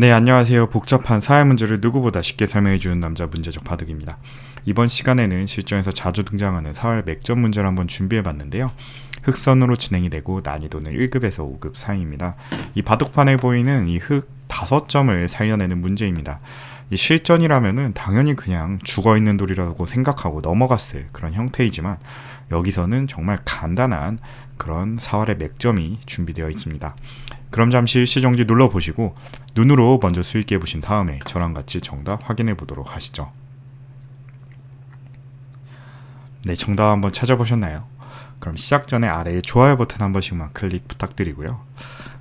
네, 안녕하세요. 복잡한 사회 문제를 누구보다 쉽게 설명해 주는 남자 문제적 바둑입니다. 이번 시간에는 실전에서 자주 등장하는 사활 맥점 문제를 한번 준비해 봤는데요. 흑선으로 진행이 되고 난이도는 1급에서 5급 사이입니다. 이 바둑판에 보이는 이 흑 5점을 살려내는 문제입니다. 이 실전이라면은 당연히 그냥 죽어 있는 돌이라고 생각하고 넘어갔을 그런 형태이지만 여기서는 정말 간단한 그런 사활의 맥점이 준비되어 있습니다. 그럼 잠시 시정지 눌러보시고 눈으로 먼저 수익해 보신 다음에 저랑 같이 정답 확인해 보도록 하시죠. 네, 정답 한번 찾아보셨나요? 그럼 시작 전에 아래에 좋아요 버튼 한 번씩만 클릭 부탁드리고요.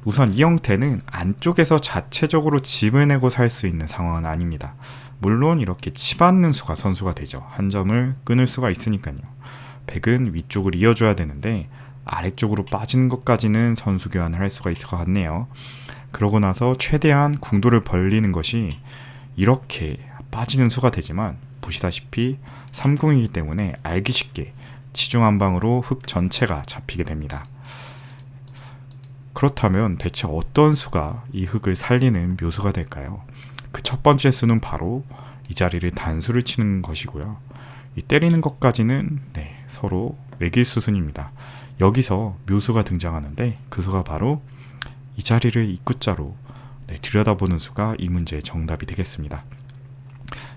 우선 이 형태는 안쪽에서 자체적으로 집을 내고 살 수 있는 상황은 아닙니다. 물론 이렇게 치받는 수가 선수가 되죠. 한 점을 끊을 수가 있으니까요. 백은 위쪽을 이어줘야 되는데 아래쪽으로 빠지는 것까지는 선수 교환을 할 수가 있을 것 같네요. 그러고 나서 최대한 궁도를 벌리는 것이 이렇게 빠지는 수가 되지만 보시다시피 3궁이기 때문에 알기 쉽게 치중 한 방으로 흙 전체가 잡히게 됩니다. 그렇다면 대체 어떤 수가 이 흙을 살리는 묘수가 될까요? 그 첫 번째 수는 바로 이 자리를 단수를 치는 것이고요. 이 때리는 것까지는 네, 서로 외길 수순입니다. 여기서 묘수가 등장하는데 그 수가 바로 이 자리를 입구자로 네, 들여다보는 수가 이 문제의 정답이 되겠습니다.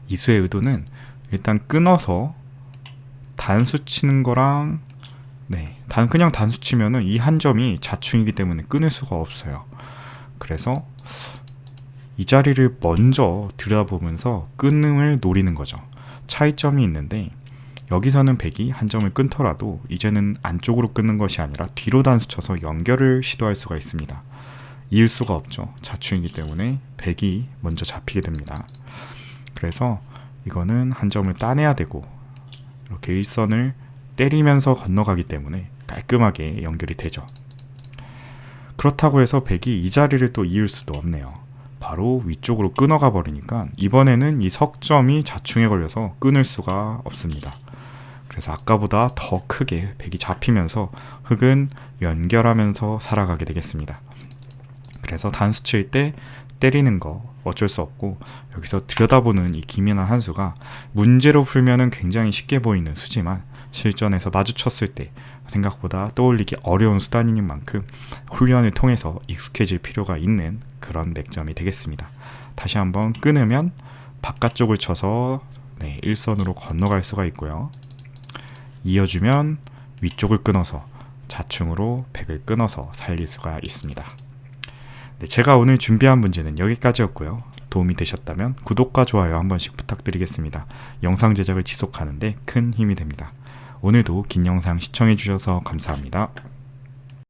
이 수의 의도는 일단 끊어서 단수 치는 거랑 네, 단 그냥 단수 치면은 이 한 점이 자충이기 때문에 끊을 수가 없어요. 그래서 이 자리를 먼저 들여다보면서 끊음을 노리는 거죠. 차이점이 있는데 여기서는 백이 한 점을 끊더라도 이제는 안쪽으로 끊는 것이 아니라 뒤로 단수 쳐서 연결을 시도할 수가 있습니다. 이을 수가 없죠. 자충이기 때문에 백이 먼저 잡히게 됩니다. 그래서 이거는 한 점을 따내야 되고 이렇게 일선을 때리면서 건너가기 때문에 깔끔하게 연결이 되죠. 그렇다고 해서 백이 이 자리를 또 이을 수도 없네요. 바로 위쪽으로 끊어가 버리니까 이번에는 이 석점이 자충에 걸려서 끊을 수가 없습니다. 그래서 아까보다 더 크게 백이 잡히면서 흙은 연결하면서 살아가게 되겠습니다. 그래서 단수 칠 때 때리는 거 어쩔 수 없고 여기서 들여다보는 이 기민한 한 수가 문제로 풀면은 굉장히 쉽게 보이는 수지만 실전에서 마주쳤을 때 생각보다 떠올리기 어려운 수단인 만큼 훈련을 통해서 익숙해질 필요가 있는 그런 맥점이 되겠습니다. 다시 한번 끊으면 바깥쪽을 쳐서 네, 일선으로 건너갈 수가 있고요. 이어주면 위쪽을 끊어서 자충으로 백을 끊어서 살릴 수가 있습니다. 네, 제가 오늘 준비한 문제는 여기까지였고요. 도움이 되셨다면 구독과 좋아요 한 번씩 부탁드리겠습니다. 영상 제작을 지속하는데 큰 힘이 됩니다. 오늘도 긴 영상 시청해 주셔서 감사합니다.